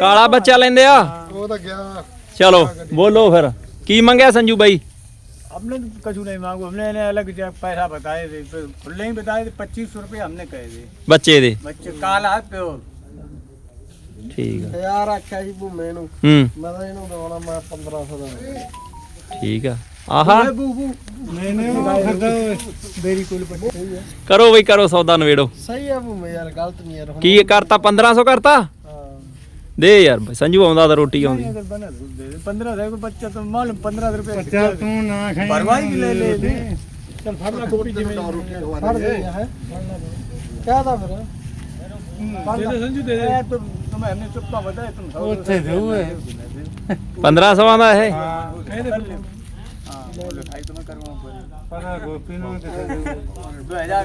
ਕਾਲਾ ਬੱਚਾ ਲੈਂਦੇ ਆ ਉਹ ਤਾਂ ਗਿਆ ਚਲੋ ਬੋਲੋ ਫਿਰ ਕੀ ਮੰਗਿਆ ਸੰਜੂ ਬਾਈ हमने तो कछु नहीं मांगू हमने इन्हें अलग से पैसा बताए थे तो खुले ही बताए थे पच्चीस सौ रुपये हमने कहे थे ਬੱਚੇ ਦੇ बच्चे काला है प्योर ਠੀਕ ਆ ਯਾਰ ਆਖਿਆ ਸੀ ਭੂਮੇ ਨੂੰ ਹੂੰ ਮੈਂ ਤਾਂ ਇਹਨੂੰ ਦਵਾਉਣਾ ਮੈਂ 1500 ਦਾ ਠੀਕ ਆ ਆਹਾ मेरी कुल पच्चीस ਕਰੋ ਬਈ ਕਰੋ ਸੌਦਾ ਨਵੇੜੋ ਸਹੀ ਆ ਭੂਮੇ ਯਾਰ ਗਲਤ ਨਹੀਂ ਯਾਰ ਹੁਣ ਕੀ ਕਰਤਾ 1500 ਕਰਤਾ ਹਾਂ। ਦੇ ਯਾਰ ਬਈ, ਸੰਜੂ ਆਉਂਦਾ ਤਾਂ ਰੋਟੀ ਆਉਂਦੀ पंद्रह सौ को बच्चा तो मालूम पंद्रह रुपये बच्चा तू ना भरवाई की ले ले ले चल फड़ ला कोटी जी में ਫੜ ਦੇ ਹੈ ਕਹਦਾ ਫਿਰ संजू दे दे तो तुम्हें हमने चुप्पा बताया तुम सौ ਉੱਥੇ ਦੇਊ 1500 ਆਂਦਾ ਇਹ हाँ वो लिखाई तो मैं करूँगा पना गोपी नो दो हजार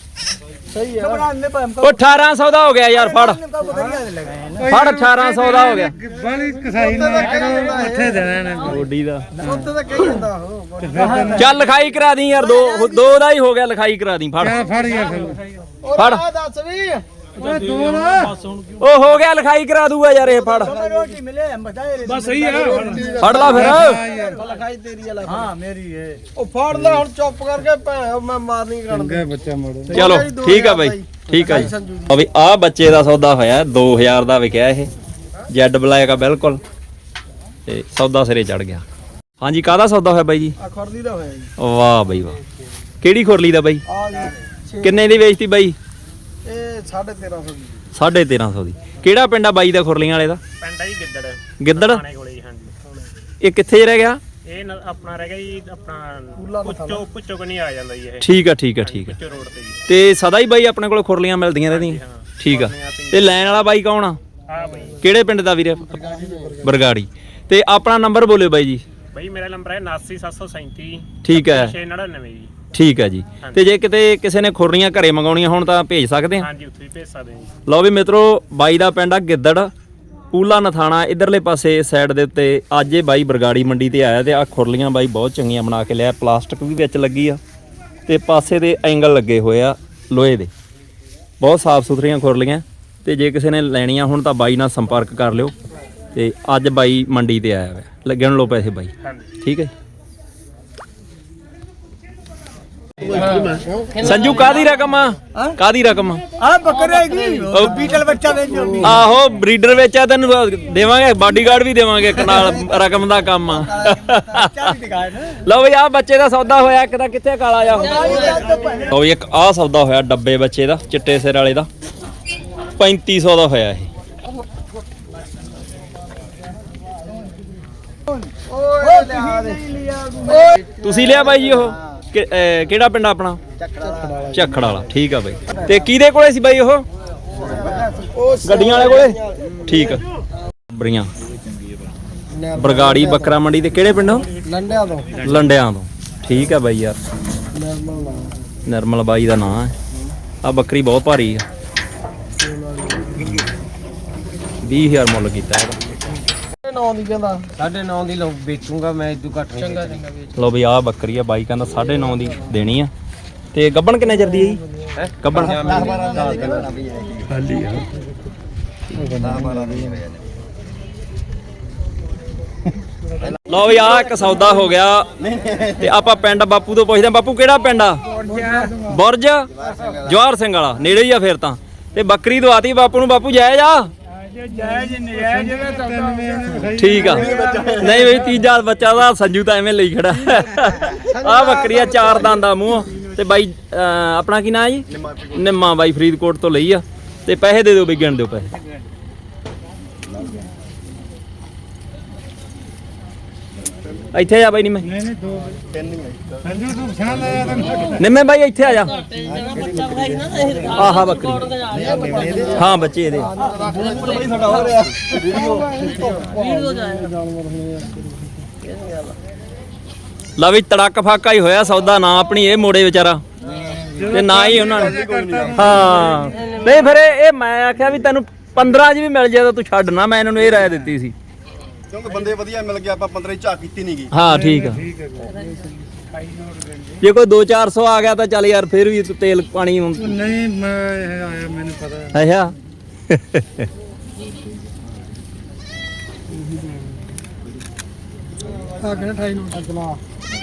ਸਹੀ ਹੈ ਉਹ 1800 ਦਾ ਹੋ ਗਿਆ ਯਾਰ ਫੜ। ਫੜ 1800 ਦਾ ਹੋ ਗਿਆ। ਬਾਲੀ ਕਸਾਈ ਨੇ ਇੱਥੇ ਦੇਣਾ ਨਾ ਗੋਡੀ ਦਾ। ਚੱਲ ਲਿਖਾਈ ਕਰਾ ਦੀ ਯਾਰ ਦੋ ਦੋ ਦਾ ਹੀ ਹੋ ਗਿਆ ਲਿਖਾਈ ਕਰਾ ਦੀ ਫੜ। ਫੜ ਯਾਰ ਫੜ। ਦੱਸ ਵੀ। ਉਹ ਹੋ ਗਿਆ ਲਿਖਾਈ ਕਰਾ ਦੂਗਾ ਯਾਰ ਇਹ ਫੜ। ਬਸ ਸਹੀ ਆ। ਫੜ ਲਾ ਫਿਰ। ਲਖਾਈ ਤੇਰੀ ਵਾਲਾ। ਹਾਂ ਮੇਰੀ ਏ। ਉਹ ਫੜ ਲੈ ਹੁਣ ਚੁੱਪ ਕਰਕੇ ਭੈਣ ਮੈਂ ਮਾਰਨੀ ਕਰਨ ਬੱਚਾ ਮੜੋ। ਚਲੋ ਠੀਕ ਆ ਬਾਈ ਠੀਕ ਆ ਜੀ। ਆ ਵੀ ਆ ਬੱਚੇ ਦਾ ਸੌਦਾ ਹੋਇਆ 2000 ਦਾ ਵਿਕਿਆ ਇਹ। ਜੈਡ ਬਲੈਕ ਆ ਬਿਲਕੁਲ। ਤੇ ਸੌਦਾ ਸਿਰੇ ਚੜ ਗਿਆ। ਹਾਂਜੀ ਕਾਹਦਾ ਸੌਦਾ ਹੋਇਆ ਬਾਈ ਜੀ? ਆ ਖੁਰਲੀ ਦਾ ਹੋਇਆ ਜੀ। ਵਾਹ ਬਾਈ ਵਾਹ। ਕਿਹੜੀ ਖੁਰਲੀ ਦਾ ਬਾਈ? ਆ ਜੀ ਕਿੰਨੇ ਦੀ ਵੇਚਤੀ ਬਾਈ? 1350 ਦੀ। 1350 ਦੀ। ਕਿਹੜਾ ਪਿੰਡ ਆ ਬਾਈ ਦਾ ਖੁਰਲੀਆਂ ਵਾਲੇ ਦਾ? ਪਿੰਡ ਆ ਜੀ ਗਿੱਦੜ। ਗਿੱਦੜ? ਥਾਣੇ ਕੋਲੇ ਜੀ ਹਾਂਜੀ। ਇਹ ਕਿੱਥੇ ਰਹਿ ਗਿਆ? ਇਹ ਨ- ਆਪਣਾ ਰਹਿ ਗਿਆ ਜੀ ਆਪਣਾ ਪੂਲਾ ਪੁੱਚੋ ਪੁੱਚੋ ਕਨੀ ਆ ਜਾਂਦਾ ਜੀ ਇਹ। ਠੀਕ ਆ ਠੀਕ ਆ ਠੀਕ ਆ। ਪੁੱਚੋ ਰੋਡ ਤੇ ਜੀ। ਤੇ ਸਦਾ ਹੀ ਬਾਈ ਆਪਣੇ ਕੋਲ ਖੁਰਲੀਆਂ ਮਿਲਦੀਆਂ ਰਹਿੰਦੀਆਂ ਠੀਕ ਆ। ਤੇ ਲੈਣ ਵਾਲਾ ਬਾਈ ਕੌਣ ਆ? ਆ ਬਈ। ਕਿਹੜੇ ਪਿੰਡ ਦਾ ਵੀਰੇ? ਬਰਗਾੜੀ। ਤੇ ਆਪਣਾ ਨੰਬਰ ਬੋਲਿਓ ਬਾਈ ਜੀ। ਬਈ ਮੇਰਾ ਨੰਬਰ ਹੈ 79737 ਠੀਕ ਹੈ। 699 ਜੀ। ਠੀਕ ਹੈ ਜੀ। ਤੇ ਜੇ ਕਿਤੇ ਕਿਸੇ ਨੇ ਖੁਰਲੀਆਂ ਘਰੇ ਮੰਗਾਉਣੀਆਂ ਹੋਣ ਤਾਂ ਭੇਜ ਸਕਦੇ ਆ? ਹਾਂਜੀ ਉੱਥੇ ਵੀ ਭੇਜ ਸਕਦੇ ਹਾਂ ਜੀ। ਲਓ ਵੀ ਮਿੱਤਰੋ ਬਾਈ ਦਾ ਪਿੰਡ ਆ ਗਿੱਦੜ ਪੂਲਾ ਨਥਾਣਾ ਇਧਰਲੇ ਪਾਸੇ ਸਾਈਡ ਦੇ ਉੱਤੇ ਅੱਜ ਇਹ ਬਾਈ ਬਰਗਾੜੀ ਮੰਡੀ ਤੇ ਆਇਆ ਤੇ ਆ ਖੁਰਲੀਆਂ ਬਾਈ ਬਹੁਤ ਚੰਗੀਆਂ ਬਣਾ ਕੇ ਲਿਆ ਪਲਾਸਟਿਕ ਵੀ ਵਿੱਚ ਲੱਗੀ ਆ ਤੇ ਪਾਸੇ ਦੇ ਐਂਗਲ ਲੱਗੇ ਹੋਏ ਆ ਲੋਹੇ ਦੇ। ਬਹੁਤ ਸਾਫ਼ ਸੁਥਰੀਆਂ ਖੁਰਲੀਆਂ ਤੇ ਜੇ ਕਿਸੇ ਨੇ ਲੈਣੀਆਂ ਹੁਣ ਤਾਂ ਬਾਈ ਨਾਲ ਸੰਪਰਕ ਕਰ ਲਿਓ ਤੇ ਅੱਜ ਬਾਈ ਮੰਡੀ ਤੇ ਆਇਆ ਹੋਇਆ ਲੱਗਣ ਲੋ ਪੈਸੇ ਬਾਈ। ਹਾਂਜੀ। ਠੀਕ ਹੈ ਸੰਜੂ ਕਾਦੀ ਰਕਮ ਆ? ਕਾਦੀ ਰਕਮ ਆ? ਬੱਕਰੇ ਹੈਗੀ। ਬੀਟਲ ਬੱਚਾ ਵੇਚ ਆਹੋ ਬਰੀਡਰ ਵਿੱਚ ਆ ਤੈਨੂੰ ਦੇਵਾਂਗੇ। ਬਾਡੀਗਾਰਡ ਵੀ ਦੇਵਾਂਗੇ ਇੱਕ ਰਕਮ ਦਾ ਕੰਮ ਆ। ਲਓ ਬਈ ਆ ਬੱਚੇ ਦਾ ਸੌਦਾ ਹੋਇਆ ਇੱਕ ਦਾ ਕਿੱਥੇ ਕਾਲਾ ਜਾ ਲਓ ਇੱਕ ਆ ਸੌਦਾ ਹੋਇਆ ਡੱਬੇ ਬੱਚੇ ਦਾ ਚਿੱਟੇ ਸਿਰ ਵਾਲੇ ਦਾ। 3500 ਦਾ ਹੋਇਆ ਇਹ। ਤੁਸੀਂ ਲਿਆ ਬਾਈ ਜੀ ਉਹ? ਕਿ- ਅਹ ਕਿਹੜਾ ਪਿੰਡ ਆਪਣਾ? ਝੱਖੜ ਵਾਲਾ ਠੀਕ ਆ ਬਾਈ। ਤੇ ਕਿਹਦੇ ਕੋਲੇ ਸੀ ਬਾਈ ਉਹ? ਗੱਡੀਆਂ ਵਾਲੇ ਕੋਲੇ? ਠੀਕ ਆ। ਬੜੀਆਂ। ਬਰਗਾੜੀ ਬੱਕਰਾ ਮੰਡੀ ਤੇ ਕਿਹੜੇ ਪਿੰਡੋਂ? ਲੰਡਿਆਂ ਤੋਂ। ਲੰਡਿਆਂ ਤੋਂ। ਠੀਕ ਆ ਬਾਈ ਯਾਰ। ਨਰਮਲ ਨਿਰਮਲ ਬਾਈ ਦਾ ਨਾਂ ਹੈ। ਆ ਬੱਕਰੀ ਬਹੁਤ ਭਾਰੀ ਆ। 20000 ਮੁੱਲ ਕੀਤਾ ਇਹਦਾ। ਨੌ ਦੀ ਕਹਿੰਦਾ। ਸਾਢੇ 9 ਦੀ ਲਓ ਵੇਚੂੰਗਾ ਮੈਂ ਇਦੋਂ ਘੱਟ ਨਹੀਂ ਚੰਗਾ ਚੰਗਾ ਲਓ ਬਈ ਆ ਬੱਕਰੀ ਆ ਬਾਈ ਕਹਿੰਦਾ 9.5 ਦੀ ਦੇਣੀ ਆ। ਤੇ ਗੱਬਣ ਕਿੰਨੇ ਚਿਰ ਦੀ ਹੈ ਜੀ? ਹੈ? ਗੱਬਣ। ਲਓ ਵੀ ਆ ਇੱਕ ਸੌਦਾ ਹੋ ਗਿਆ। ਤੇ ਆਪਾਂ ਪਿੰਡ ਬਾਪੂ ਤੋਂ ਪੁੱਛਦੇ ਹਾਂ। ਬਾਪੂ ਕਿਹੜਾ ਪਿੰਡ ਆ? ਬੁਰਜ? ਜਵਾਹਰ ਸਿੰਘ ਵਾਲਾ। ਨੇੜੇ ਹੀ ਆ ਫਿਰ ਤਾਂ। ਤੇ ਬੱਕਰੀ ਦਵਾਤੀ ਬਾਪੂ ਨੂੰ। ਬਾਪੂ ਜਾਇਜ਼ ਆ? ਠੀਕ ਆ। ਨਹੀਂ ਬਈ ਤੀਜਾ ਬੱਚਾ ਦਾ ਸੰਜੂ ਤਾਂ ਐਵੇਂ ਲਈ ਖੜਾ। ਆ ਬੱਕਰੀਆ ਚਾਰ ਦੰਦਾ ਮੂੰਹ। ਤੇ ਬਾਈ ਆਪਣਾ ਕੀ ਨਾਮ ਹੈ ਜੀ? ਨਿੰਮਾ ਬਾਈ ਫਰੀਦਕੋਟ ਤੋਂ ਲਈ ਆ। ਤੇ ਪੈਸੇ ਦੇ ਦਿਓ ਬਈ ਗਿਣ ਦਿਓ ਪੈਸੇ। ਇੱਥੇ ਆ ਬਾਈ ਨਿੰਮੇ ਨਿੰਮੇ ਬਾਈ ਇੱਥੇ ਆ ਜਾ। ਆਹਾ ਬੱਕਰੀ। ਹਾਂ ਬੱਚੇ ਇਹਦੇ। ਲਾ ਵੀ ਤੜਕ ਫਾਕਾ ਹੀ ਹੋਇਆ ਸੌਦਾ ਨਾ ਆਪਣੀ ਇਹ ਮੋੜੇ ਵਿਚਾਰਾ। ਤੇ ਨਾ ਹੀ ਉਹਨਾਂ ਨੇ। ਹਾਂ। ਨਹੀਂ ਫਿਰ ਇਹ ਮੈਂ ਆਖਿਆ ਵੀ ਤੈਨੂੰ 15 ਚ ਵੀ ਮਿਲ ਜਾਏ ਤਾਂ ਤੂੰ ਛੱਡ ਨਾ ਮੈਂ ਇਹਨਾਂ ਨੂੰ ਇਹ ਰਾਏ ਦਿੱਤੀ ਸੀ। ਕਿਉਂਕਿ ਬੰਦੇ ਵਧੀਆ ਮਿਲ ਗਿਆ ਆਪਾਂ 15 ਝਾਕ ਕੀਤੀ ਨਹੀਂ ਗਈ ਹਾਂ ਠੀਕ ਆ। ਜੇ। ਕੋਈ 2-400 ਆ ਗਿਆ ਤਾਂ ਚੱਲ ਯਾਰ ਫਿਰ ਵੀ ਤੂੰ ਤੇਲ ਪਾਣੀ ਨਹੀਂ ਮੈਂ ਆਇਆ ਮੈਨੂੰ ਪਤਾ ਅੱਛਾ। ਆ ਕਿਹੜਾ ਠਾਈ ਨੂੰ ਅਗਲਾ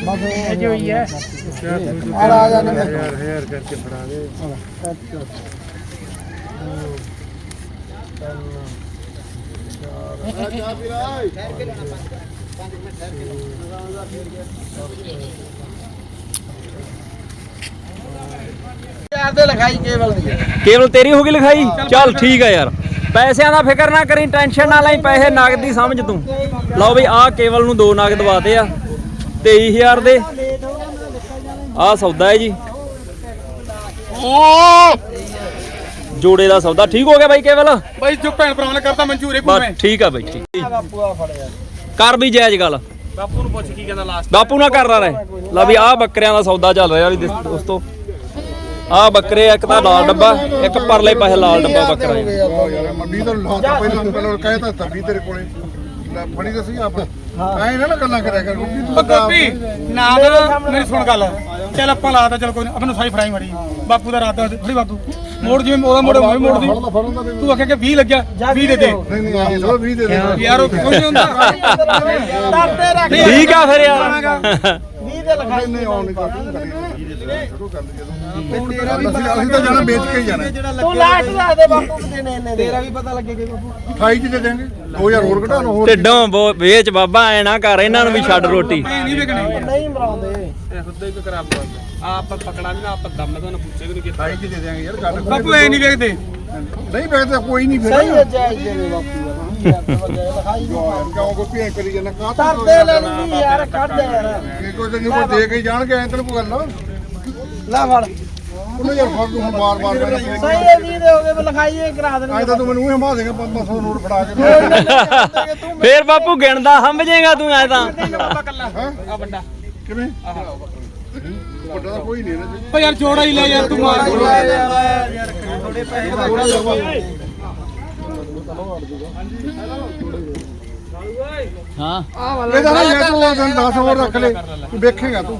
ਬਸ ਇਹ ਜੋ ਹੀ ਹੈ। ਆ ਆ ਜਾ ਹਜ਼ਾਰ ਹਜ਼ਾਰ ਕਰਕੇ ਫੜਾ ਦੇ। ਯਾਰ ਦੇ ਕੇਵਲ ਦੀ ਕੇਵਲ ਤੇਰੀ ਹੋ ਗਈ ਲਿਖਾਈ? ਚੱਲ ਠੀਕ ਆ। ਯਾਰ। ਪੈਸਿਆਂ ਦਾ ਫਿਕਰ ਨਾ ਕਰੀ ਟੈਨਸ਼ਨ ਨਾ ਲਈ ਪੈਸੇ ਨਗਦੀ ਸਮਝ ਤੂੰ। ਲਓ ਬਈ ਆਹ ਕੇਵਲ ਨੂੰ ਦੋ ਨਗ ਦਵਾਤੇ ਆ 23000 ਦੇ। ਆਹ ਸੌਦਾ ਹੈ ਜੀ। ਜੋੜੇ ਦਾ ਸੌਦਾ। ਠੀਕ ਹੋ ਗਿਆ ਬਾਈ ਕੇਵਲ? ਬਾਈ ਜੋ ਭੈਣ ਭਰਾਵਾਂ ਨੇ ਕਰਤਾ ਮਨਜ਼ੂਰ ਹੈ ਬਸ ਠੀਕ ਆ ਬਾਈ ਠੀਕ। ਬਾਪੂ ਆ ਫੜਿਆ। ਕਰ ਵੀ ਜਾਇਜ਼ ਗੱਲ। ਬਾਪੂ ਨੂੰ ਪੁੱਛ ਕੀ ਕਹਿੰਦਾ ਲਾਸਟ ਬਾਪੂ ਨਾ ਕਰ ਰਹੇ। ਲਾ ਵੀ ਆਹ ਬੱਕਰਿਆਂ ਦਾ ਸੌਦਾ ਚੱਲ ਰਿਹਾ ਵੀ ਦੋਸ- ਦੋਸਤੋ ਆਹ ਬੱਕਰੇ ਇੱਕ ਤਾਂ ਲਾਲ ਡੱਬਾ ਇੱਕ ਪਰਲੇ ਪਾਸੇ ਲਾਲ ਡੱਬਾ ਬੱਕਰਾ ਯਾਰ ਮੰਡੀ ਤੋਂ ਲਾਤਾ ਪਹਿਲਾਂ ਪਹਿਲਾਂ ਕਹਿ ਤਾਂ ਤੱਬੀ ਤੇਰੇ ਕੋਲੇ। ਲੈ ਫੜੀ ਤਾਂ ਸਹੀ ਆਪ। ਐ ਨਾ ਨਾ ਗੱਲਾਂ ਕਰਿਆ ਕਰ ਤੂੰ ਗੋਪੀ ਨਾ ਨਾ ਮੇਰੀ ਸੁਣ ਗੱਲ। ਚੱਲ ਆਪਾਂ ਲਾਤਾ ਚੱਲ ਕੋਈ ਆਪਾਂ ਨੂੰ ਸਾਈ ਫੜਾਈ ਮੜੀ ਬਾਪੂ ਦਾ ਰਾਤਾ ਫੜੀ ਬਾਪੂ। ਮੋੜ ਜਿਵੇਂ ਉਹਦਾ ਮੋੜ ਮੈਂ ਮੋੜ ਦੀ। ਤੂੰ ਆਖਿਆ ਕਿ 20 ਲੱਗਿਆ 20 ਦੇ ਦੇ ਨਹੀਂ ਨਹੀਂ ਆਏ ਥੋੜਾ 20 ਦੇ ਦੇ ਯਾਰ ਉਹ ਕੋਈ ਨਹੀਂ ਹੁੰਦਾ। ਤਰਦੇ ਰੱਖ ਠੀਕ ਆ ਫਿਰ ਯਾਰ। 20 ਦੇ ਲਿਖਾਈ ਨਹੀਂ ਆਉਣ ਨਹੀਂ ਕਰਦੀ ਸ਼ੁਰੂ ਕਰ ਜਦੋਂ ਅਸੀਂ ਅਸੀਂ ਤਾਂ ਜਾਣਾ ਵੇਚ ਕੇ ਹੀ ਜਾਣਾ। ਤੂੰ ਲਾਸਟ ਦੱਸ ਦੇ ਬਾਪੂ ਕਿਤੇ ਨੇ ਇਹਨੇ ਤੇਰਾ ਵੀ ਪਤਾ ਲੱਗੇਗਾ ਬਾਪੂ। 28 ਚ ਦੇ ਦੇਾਂਗੇ 2000 ਹੋਰ ਘਟਾ ਲਓ ਹੋਰ ਢਿੱਡੋਂ ਵੇਚ ਬਾਬਾ ਐ ਨਾ ਕਰ ਇਹਨਾਂ ਨੂੰ ਵੀ ਛੱਡ ਰੋਟੀ। ਨਹੀਂ ਵਿਕਣੇ। ਨਹੀਂ ਮਰਾਉਂਦੇ। ਆਪ ਪਕੜਾ ਵੀ ਨਾ ਆਪ ਦਮ ਨਾ ਤੁਹਾਨੂੰ ਪੁੱਛੇ ਕਿ 28 ਚ ਦੇ ਦੇਾਂਗੇ ਯਾਰ ਗੱਲ ਬਾਪੂ ਐ ਨਹੀਂ ਵੇਖਦੇ। ਨਹੀਂ ਵੇਚਦਾ ਕੋਈ ਨਹੀਂ ਫਿਰ ਸਹੀ ਹੈ ਜਾਇਜ਼ ਦੇ ਦੇ ਬਾਪੂ ਯਾਰ ਲਿਖਾਈ ਕਿਉਂ ਕੋ ਭੇਂ ਕਰੀ ਜਾਂਦਾ? ਕਾਹ ਤਰਦੇ ਲੈਣੀ ਯਾਰ ਕੱਢ ਦੇ ਯਾਰ ਕਿ ਕੋਈ ਤੈਨੂੰ ਕੋਈ ਦੇ ਕੇ ਹੀ ਜਾਣਗੇ ਐ ਤੈਨੂੰ ਕੋਈ ਗੱਲ ਨਾ ਲੈ ਫੜ। ਉਹਨੇ ਯਾਰ ਫੜ ਤੂੰ ਮਾਰ ਮਾਰ ਕੇ ਸਹੀ ਹੈ 20 ਦੇ ਹੋ ਗਏ ਲਿਖਾਈ ਇਹ ਕਰਾ ਦੇਣੀ ਅੱਜ ਤਾਂ ਤੂੰ ਮੈਨੂੰ ਹੀ ਹਮਾ ਦੇਗਾ 500 ਨੋਟ ਫੜਾ ਕੇ। ਫੇਰ ਬਾਪੂ ਗਿਣਦਾ ਸਮਝੇਗਾ ਤੂੰ ਐ ਤਾਂ। ਆ ਵੱਡਾ। ਕਿਵੇਂ? ਵੱਡਾ ਤਾਂ ਕੋਈ ਨਹੀਂ ਇਹਨਾਂ ਚ। ਓ ਯਾਰ ਜੋੜਾ ਹੀ ਲੈ ਯਾਰ ਤੂੰ ਮਾਰ। ਇਹਦਾ ਨਾ ਯਾਰ ਤੂੰ ਦਿਨ 10 ਹੋਰ ਰੱਖ ਲੈ। ਤੂੰ ਵੇਖੇਗਾ ਤੂੰ।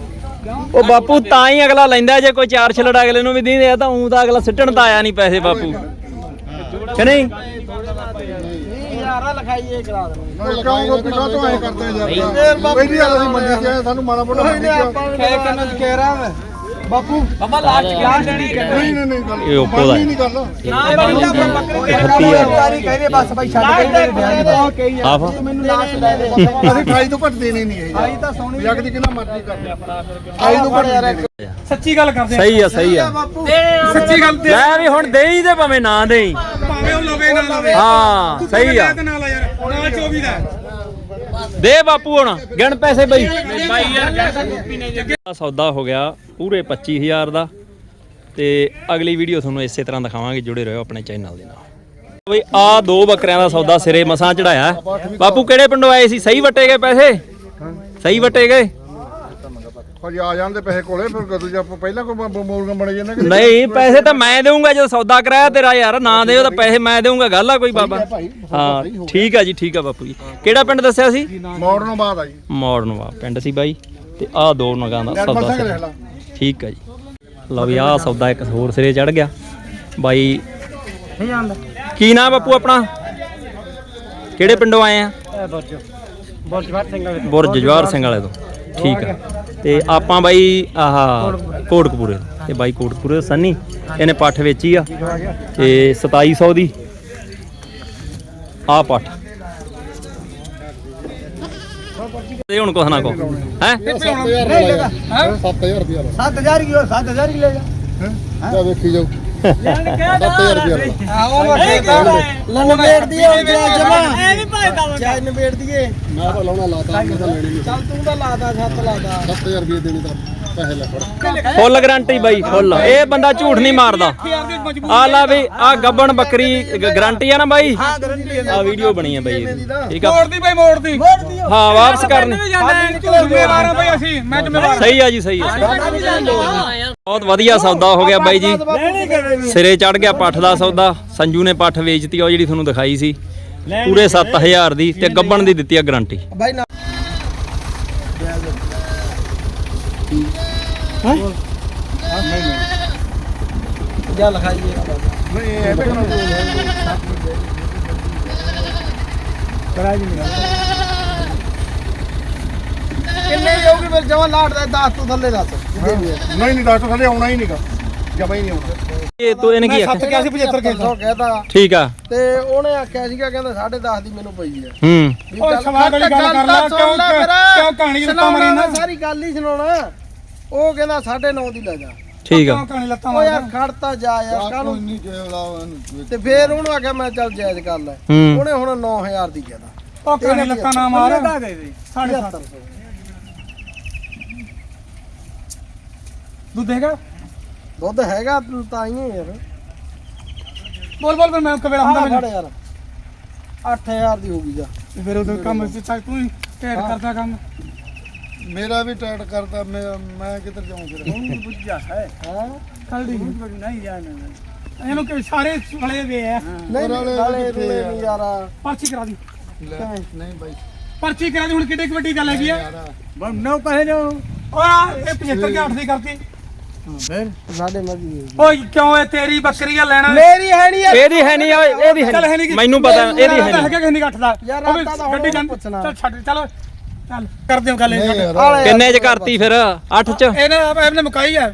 ਉਹ ਬਾਪੂ ਤਾਂ ਹੀ ਅਗਲਾ ਲੈਂਦਾ ਜੇ ਕੋਈ ਚਾਰ ਛਲੜ ਅਗਲੇ ਨੂੰ ਵੀ ਦਿੰਦੇ ਆ ਤਾਂ ਉਂ ਤਾਂ ਅਗਲਾ ਸਿੱਟਣ ਤਾਂ ਆਇਆ ਨਹੀਂ ਪੈਸੇ ਬਾਪੂ। ਕਿ ਨਹੀਂ? 20 ਯਾਰ ਲਿਖਾਈ ਇਹ ਕਰਾ ਕਿਉਂ ਉਹ ਪਿਛਾ ਤੋਂ ਐ ਕਰਦੇ ਯਾਰ ਪਹਿਲੀ ਵਾਰ ਅਸੀਂ ਮੰਡੀ ਚ ਆਏ ਸਾਨੂੰ ਮਾੜਾ ਮੋਟਾ ਮੰਡੀ ਚ ਕਹਿ ਕੰਨ ਚ ਕਹਿ ਰਹਾ ਮੈਂ ਬਾਪੂ ਬਾਬਾ ਲਾਸਟ ਲਾਸਟ ਨਹੀਂ ਨਹੀਂ ਨਹੀਂ ਨਹੀਂ ਗੱਲ ਇਹ ਉੱਪਰ ਦਾ ਨਹੀਂ ਗੱਲ ਤਾਰੀ ਕਹਿੰਦੇ ਬਸ ਬਾਈ ਛੱਡ ਕੇ ਮੇਰੇ ਵਿਆਹ ਦੀ ਆਫ ਮੈਨੂੰ ਲਾਸਟ ਲੈ ਦੇ ਅਸੀਂ 28 ਤੋਂ ਘੱਟ ਦੇਣੇ ਨਹੀਂ ਇਹ ਆਈ ਤਾਂ ਸੋਹਣੀ ਜਗ ਦੀ ਕਿੰਨਾ ਮਰਜ਼ੀ ਕਰ ਲੈ 28 ਤੋਂ ਘੱਟ ਯਾਰ ਸੱਚੀ ਗੱਲ ਕਰਦੇ ਆ। ਸਹੀ ਆ ਸਹੀ ਆ। ਬਾਪੂ ਸੱਚੀ ਗੱਲ ਤੇ ਲੈ ਵੀ ਹੁਣ ਦੇਈ ਤੇ ਭਾਵੇਂ ਨਾ ਦੇਈ। ਭਾਵੇਂ ਉਹ ਲਵੇ ਨਾ ਲਵੇ। ਹਾਂ ਸਹੀ ਆ। ਤੇ ਨਾਲ ਆ ਯਾਰ ਨਾ 24 ਦਾ। ਦੇ ਬਾਪੂ ਹੁਣ ਗਿਣ ਪੈਸੇ ਬਈ। ਬਾਈ ਯਾਰ ਸੌਦਾ ਹੋ ਗਿਆ ਪੂਰੇ 25000 ਦਾ। ਤੇ ਅਗਲੀ ਵੀਡੀਓ ਤੁਹਾਨੂੰ ਇਸੇ ਤਰ੍ਹਾਂ ਦਿਖਾਵਾਂਗੇ ਜੁੜੇ ਰਹੋ ਆਪਣੇ ਚੈਨਲ ਦੇ ਨਾਲ। ਬਈ ਆ ਦੋ ਬੱਕਰਿਆਂ ਦਾ ਸੌਦਾ ਸਿਰੇ ਮਸਾਂ ਚੜਾਇਆ। ਬਾਪੂ ਕਿਹੜੇ ਪਿੰਡੋਂ ਆਏ ਸੀ? ਸਹੀ ਵਟੇ ਗਏ ਪੈਸੇ? ਸਹੀ ਵਟੇ ਗਏ? ਹਜੇ ਆ ਜਾਣ ਦੇ ਪੈਸੇ ਕੋਲੇ ਫਿਰ ਕਦੋਂ ਜੇ ਪਹਿਲਾਂ ਕੋਈ ਮੋਲਗਮ ਬਣੇ ਜਾਂਦੇ ਕਿ ਨਹੀਂ ਪੈਸੇ ਤਾਂ ਮੈਂ ਦੇਊਂਗਾ ਜਦੋਂ ਸੌਦਾ ਕਰਾਇਆ ਤੇਰਾ ਯਾਰ ਨਾ ਦਿਓ ਤਾਂ ਪੈਸੇ ਮੈਂ ਦੇਊਂਗਾ ਗੱਲ ਆ ਕੋਈ ਬਾਬਾ। ਹਾਂ ਠੀਕ ਆ ਜੀ ਠੀਕ ਆ ਬਾਪੂ ਜੀ। ਕਿਹੜਾ ਪਿੰਡ ਦੱਸਿਆ ਸੀ? ਮੋੜਨੋਂ ਬਾਅਦ ਆ ਜੀ। ਮੋੜਨਵਾ ਪਿੰਡ ਸੀ ਬਾਈ। ਤੇ ਆਹ ਦੋ ਨਗਾਂ ਦਾ ਸੌਦਾ ਠੀਕ ਆ ਜੀ। ਲਓ ਵੀ ਆਹ ਸੌਦਾ ਇੱਕ ਹੋਰ ਸਿਰੇ ਚੜ ਗਿਆ। ਬਾਈ ਕੀ ਨਾਮ ਬਾਪੂ ਆਪਣਾ? ਕਿਹੜੇ ਪਿੰਡੋਂ ਆਏ ਆ? ਬੁਰਜ ਜਵਾਰ ਸਿੰਘ ਵਾਲੇ ਤੋਂ। ਠੀਕ ਆ। ਤੇ ਆਪਾਂ ਬਾਈ ਆਹ ਕੋਟਕਪੂਰੇ ਤੋਂ। ਤੇ ਬਾਈ ਕੋਟਕਪੂਰੇ ਸੰਨੀ ਇਹਨੇ ਪੱਠ ਵੇਚੀ ਆ ਤੇ 2700 ਦੀ। ਆਹ ਪੱਠ। ਤੇ ਹੁਣ ਕੁਛ ਨਾ ਕੋ ਹੈ? 7000 ਰੁਪਏ 7000 ਕੀ 7000 ਕੀ ਲੈ ਜਾ। ਜਾ ਵੇਖੀ ਜਾਓ 7000 ਰੁਪਏ ਆਓ ਮੈਂ ਨਵੇੜ ਦੀ ਹੋ ਗਿਆ ਜਮਾ ਐ ਨਹੀਂ ਭਾਈਦਾ ਚਾਹ ਨਵੇੜ ਦੀਏ ਮੈਂ ਤਾਂ ਲਾਉਣਾ ਲਾਤਾ ਮੈਂ ਤਾਂ ਲੈਣੀ ਨਹੀਂ। ਚੱਲ ਤੂੰ ਤਾਂ ਲਾਦਾ ਛੱਤ ਲਾਦਾ 7000 ਰੁਪਏ ਦੇਣੀ ਤਾਂ। ਫੁੱਲ ਗਾਰੰਟੀ ਬਾਈ ਫੁੱਲ। ਇਹ ਬੰਦਾ ਝੂਠ ਨਹੀਂ ਮਾਰਦਾ। ਆ ਲਾ ਵੀ ਆ ਗੱਬਣ ਬੱਕਰੀ ਗਾਰੰਟੀ ਆ ਨਾ ਬਾਈ? ਹਾਂ ਗਰੰਟੀ ਆ। ਵੀਡੀਓ ਬਣੀ ਆ ਬਾਈ ਠੀਕ ਆ। ਮੋੜਦੀ ਭਾਈ ਮੋੜਦੀ। ਹਾਂ ਵਾਪਸ ਕਰਨੀ। ਜ਼ਿੰਮੇਵਾਰ ਆ ਅਸੀਂ। ਮੈਂ ਜ਼ਿੰਮੇਵਾਰ। ਸਹੀ ਆ ਜੀ ਸਹੀ ਆ। ਬਹੁਤ ਵਧੀਆ ਸੌਦਾ ਹੋ ਗਿਆ ਬਾਈ ਜੀ। ਸਿਰੇ ਚੜ ਗਿਆ ਪੱਠ ਦਾ ਸੌਦਾ। ਸੰਜੂ ਨੇ ਪੱਠ ਵੇਚਤੀ ਉਹ ਜਿਹੜੀ ਤੁਹਾਨੂੰ ਦਿਖਾਈ ਸੀ। ਪੂਰੇ 7000 ਦੀ ਤੇ ਗੱਬਣ ਦੀ ਦਿੱਤੀ ਆ ਗਾਰੰਟੀ ਬਾਈ ਨਾ ਜਾ ਲਖਾਈਏ ਨਹੀਂ ਇਹ ਐਵੇਂ ਕਿੰਨੇ ਜਾਊਗੀ ਫਿਰ ਜਮਾ ਲਾਟ ਦਾ 10 ਤੋਂ ਥੱਲੇ ਦੱਸ। ਨਹੀਂ ਨਹੀਂ ਦੱਸ ਥੱਲੇ ਆਉਣਾ ਹੀ ਨਹੀਂਗਾ ਜਮਾ ਹੀ ਨਹੀਂ ਆਉਣਾ। ਇਹ ਤੋਂ ਇਹਨੇ ਕੀ ਸੱਤ ਆਖਿਆ? ਕਿਹਾ ਸੀ 75 ਕੇ ਸੌ। ਕਹਿਤਾ। ਠੀਕ ਆ। ਤੇ ਉਹਨੇ ਆਖਿਆ ਸੀਗਾ ਕਹਿੰਦਾ 10.5 ਦੀ ਮੈਨੂੰ ਪਈ ਹੈ ਹੂੰ। ਵੀ ਓਏ ਚੱਲ ਸਵਾਦ ਵਾਲੀ ਗੱਲ ਕਰ ਲੈ, ਤਾਂ ਸੁਣ ਕਿਉਂ- ਲੈ ਫਿਰ। ਕਿਉਂ ਕਹਾਣੀ ਲੱਤਾਂ ਸੁਣਾਉਣਾ ਮਾਰੀ ਨਾ? ਮੈਂ ਸਾਰੀ ਗੱਲ ਹੀ ਸੁਣਾਉਣਾ। ਉਹ ਕਹਿੰਦਾ 9.5 ਦੀ ਲੈ ਜਾ। ਠੀਕ ਆ। ਲੱਤਾਂ ਮਾਰਦਾ? ਯਾਰ ਖੜਤਾ ਜਾ ਯਾਰ ਕਾਹਨੂੰ? ਨਹੀਂ ਜਿਹੜਾ ਤੇ ਫੇਰ ਉਹਨੂੰ ਆਖਿਆ ਮੈਂ ਚੱਲ ਜਾਇਜ਼ ਕਰ ਲੈ। ਹੂੰ। ਉਹਨੇ ਹੁਣ 9000 ਦੀ ਕਹਿਦਾ ਉਹ ਕਹਾਣੀ ਲੱਤਾਂ ਨਾ ਮਾਰ? ਸਾਢੇ ਸੱਤ। ਦੁੱਧ ਹੈਗਾ? ਦੁੱਧ ਹੈਗਾ ਤਾਂ ਹੀ ਹੈ ਯਾਰ। ਬੋਲ ਬੋਲ ਫਿਰ ਮੈਂ ਕਵੇਲਾ ਹੁੰਦਾ ਮੈਨੂੰ। ਯਾਰ। 8000 ਦੀ ਹੋ ਗਈ ਜਾ। ਤੇ ਫਿਰ ਉਹਦੇ ਕੰਮ ਚ ਚੱਲ ਤੂੰ ਹੀ ਢੇਰ ਕਰਦਾ ਕੰਮ। ਮੇਰਾ ਵੀ ਟਾਈਟ ਕਰਦਾ ਮੈਂ ਮੈਂ ਕਿੱਧਰ ਜਾਉਂ ਫਿਰ? ਬੁੱਝਾ ਹੈ। ਹਾਂ? ਕੱਲ ਦੀ। ਨਹੀਂ ਜਾਣਾ ਇਹਨੂੰ ਕਿ ਸਾਰੇ ਫਲੇ ਵੇ ਆ। ਨਹੀਂ ਨਾਲੇ ਰੁਲੇ ਨਹੀਂ ਯਾਰ। ਪਰਚੀ ਕਰਾ ਦੀ। ਨਹੀਂ ਬਾਈ। ਪਰਚੀ ਕਰਾ ਦੀ ਹੁਣ ਕਿੱਡੀ ਕੁ ਵੱਡੀ ਗੱਲ ਹੈਗੀ ਆ? ਨੋ ਕਹੇ ਜੋ ਓਏ ਇਹ 75 ਕੇ 8 ਦੀ ਕਰਤੀ। ਸਾਡੇ ਮਰਜ਼ੀ ਓਏ ਕਿਉਂ ਇਹ ਤੇਰੀ ਬੱਕਰੀ ਆ ਲੈਣਾ ਮੇਰੀ ਹੈ ਨਹੀਂ ਯਾਰ। ਇਹਦੀ ਹੈ ਨਹੀਂ ਓਏ ਇਹਦੀ ਹੈ ਚੱਲ ਹੈ ਨਹੀਂ ਨਹੀਂ ਮੈਨੂੰ ਪਤਾ ਇਹਦੀ ਹੈ ਨਹੀਂ ਹੈਗਾ ਕਿ ਨਹੀਂ ਘਟਦਾ ਯਾਰ ਉਹ ਵੀ ਆਟਾ ਤਾਂ ਹੁਣ ਗੱਡੀ ਜਾਂਦੀ ਪੁੱਛਣਾ। ਚੱਲ ਛੱਡ ਚਲੋ ਚੱਲ ਕਰਦੇ ਹਾਂ ਗੱਲ ਇਹ। ਆਲੇ ਕਿੰਨੇ ਚ ਕਰਤੀ ਫਿਰ? 8 ਚ? ਇਹਨੇ ਆਪ ਇਹਨੇ ਮੁਕਾਈ ਆ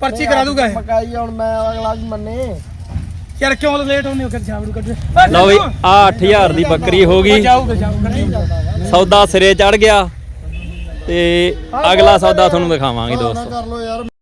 ਪਰਚੀ ਕਰਾ ਦੂਗਾ ਇਹ। ਮਕਾਈ ਹੁਣ ਮੈਂ ਅਗਲਾ ਵੀ ਮੰਨੇ। ਯਾਰ ਕਿਉਂ ਲੇਟ ਹੁੰਨੇ ਹੋ? ਕਿ ਜਾਵੜੂ ਕੱਢ ਲਓ ਵੀ ਆ 8000 ਦੀ ਬੱਕਰੀ ਹੋ ਗਈ। ਜਾਊਗਾ ਜਾਊਗਾ। ਸੌਦਾ ਸਿਰੇ ਚੜ ਗਿਆ ਤੇ ਅਗਲਾ ਸੌਦਾ ਤੁਹਾਨੂੰ ਦਿਖਾਵਾਂਗੇ ਦੋਸਤੋ। ਕਰ ਲੋ ਯਾਰ।